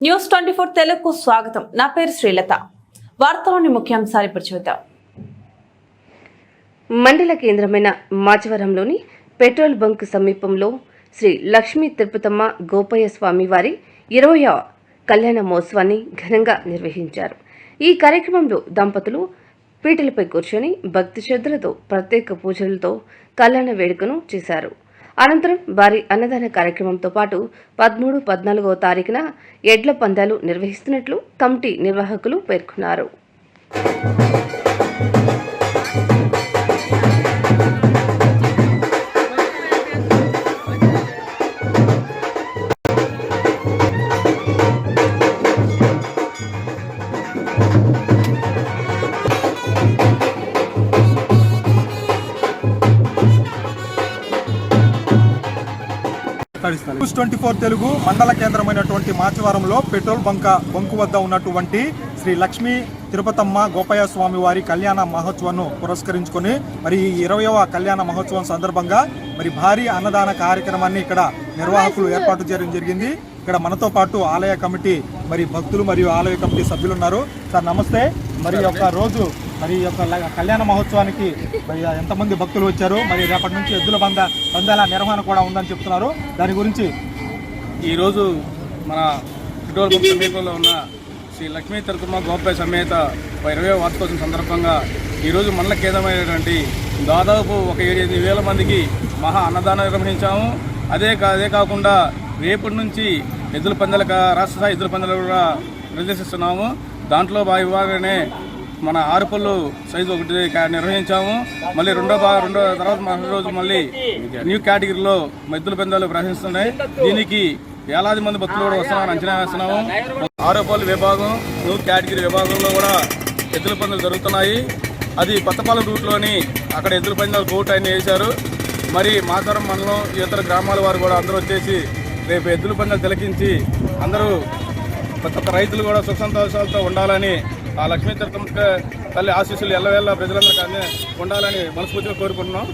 News twenty four తెలుగుకు స్వాగతం. నా పేరు శ్రీలత. వార్తలోని ముఖ్యాంశాలు ఇప్పుడు చూద్దాం. మండల కేంద్రమైన మాచవరంలోని పెట్రోల్ బంక్ సమీపంలో శ్రీ లక్ష్మీ తిరుపతమ్మ గోపయ్య స్వామి వారి ఇరవయవ కళ్యాణ మహోత్సవాన్ని ఘనంగా నిర్వహించారు. ఈ కార్యక్రమంలో దంపతులు పీటలపై కూర్చొని భక్తి శ్రద్ధలతో ప్రత్యేక పూజలతో కళ్యాణ వేడుకను చేశారు. అనంతరం భారీ అన్నదాన కార్యక్రమంతో పాటు పదమూడు పద్నాలుగవ తారీఖున ఎడ్ల పందాలు నిర్వహిస్తున్నట్లు కమిటీ నిర్వాహకులు పేర్కొన్నారు. న్యూస్ ట్వంటీ ఫోర్ తెలుగు మండల కేంద్రమైనటువంటి మాచవరంలో పెట్రోల్ బంక బంకు వద్ద ఉన్నటువంటి శ్రీ లక్ష్మీ తిరుపతమ్మ గోపయ్య స్వామి వారి కళ్యాణ మహోత్సవాన్ని పురస్కరించుకొని మరి ఈ ఇరవయవ కళ్యాణ మహోత్సవం సందర్భంగా మరి భారీ అన్నదాన కార్యక్రమాన్ని ఇక్కడ నిర్వాహకులు ఏర్పాటు చేయడం జరిగింది. ఇక్కడ మనతో పాటు ఆలయ కమిటీ మరి భక్తులు మరియు ఆలయ కమిటీ సభ్యులు ఉన్నారు. సార్ నమస్తే. మరి యొక్క రోజు మరి యొక్క ల- కళ్యాణ మహోత్సవానికి మరి ఎంతమంది భక్తులు వచ్చారు? మరి రేపటి నుంచి ఎద్దుల బంద పందాల నిర్వహణ కూడా ఉందని చెప్తున్నారు. దాని గురించి ఈరోజు మన పెట్రోల్ బంక్ సమీపంలో ఉన్న శ్రీ లక్ష్మీ తిరుపతిమ గోపాయ సమేత ఇరవై వార్షికోత్సవం సందర్భంగా ఈరోజు మండల కేంద్రమైనటువంటి దాదాపు ఒక ఏడు వేల మందికి మహా అన్నదానం నిర్వహించాము. అదే కా అదే కాకుండా రేపటి నుంచి ఎద్దుల పందాల రాష్ట్ర స్థాయి ఎద్దుల పందాలు కూడా నిర్దేశిస్తున్నాము. దాంట్లో భాగంగానే మన ఆరుపల్లు సైజు ఒకటి నిర్వహించాము. మళ్ళీ రెండో భాగం రెండో తర్వాత మరో రోజు మళ్ళీ న్యూ కేటగిరీలో ఎద్దుల పందాలు ప్రవహిస్తున్నాయి దీనికి వేలాది మంది భక్తులు కూడా వస్తున్నామని అంచనా వేస్తున్నాము. ఆరోపల్లి విభాగం న్యూ కేటగిరీ విభాగంలో కూడా ఎద్దుల పందాలు జరుగుతున్నాయి. అది కొత్తపాలెం రూట్లోని అక్కడ ఎద్దుల పందాలు బోట్ ఆయన వేశారు. మరి మాతరం మండలం ఇతర గ్రామాల వారు కూడా అందరూ వచ్చేసి రేపు ఎద్దుల పందాలు తిలకించి అందరూ ప్రతి ఒక్క రైతులు కూడా సుఖ సంతోషాలతో ఉండాలని ఆ లక్ష్మీ తిరుపతి తల్లి ఆశీస్సులు ఎల్లవేళ్ళ ప్రజలందరికీ అన్నీ ఉండాలని మనస్ఫూర్తిగా కోరుకుంటున్నాం